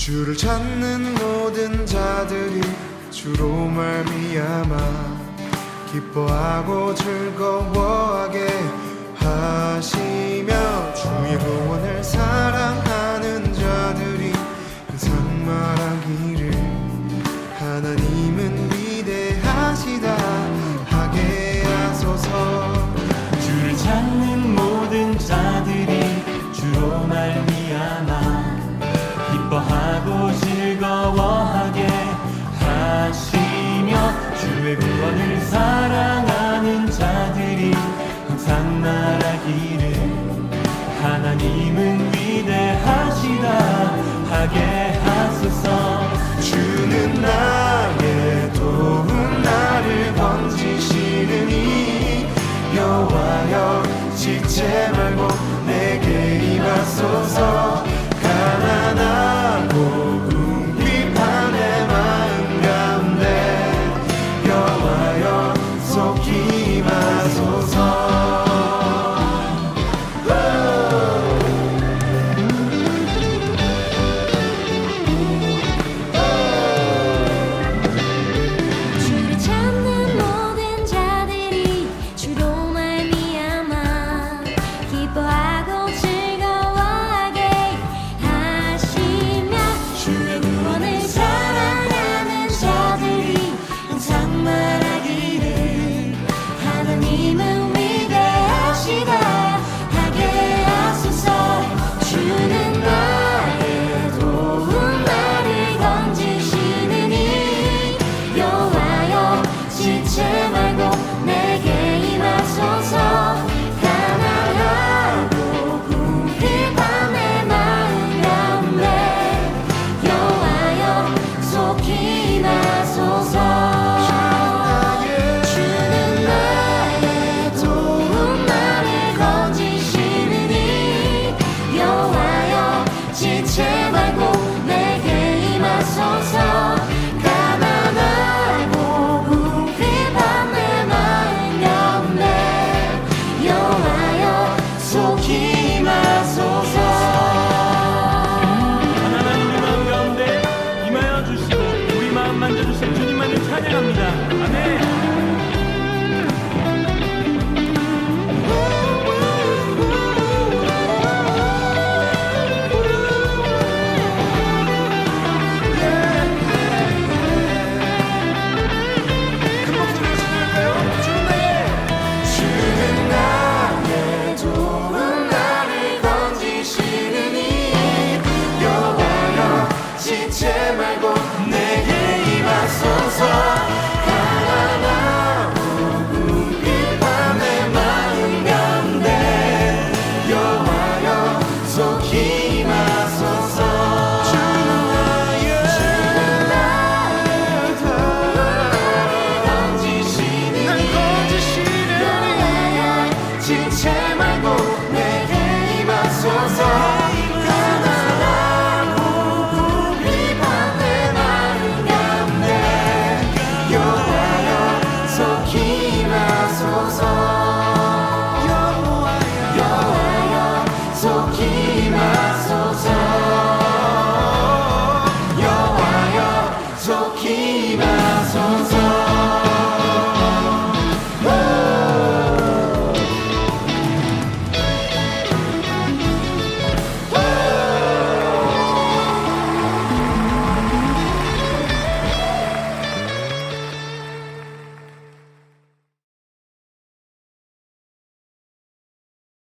주를 찾는 모든 자들이 주로 말미암아 기뻐하고 즐거워하게 하시며 주의 구원을 사 하여 지체 말고 지친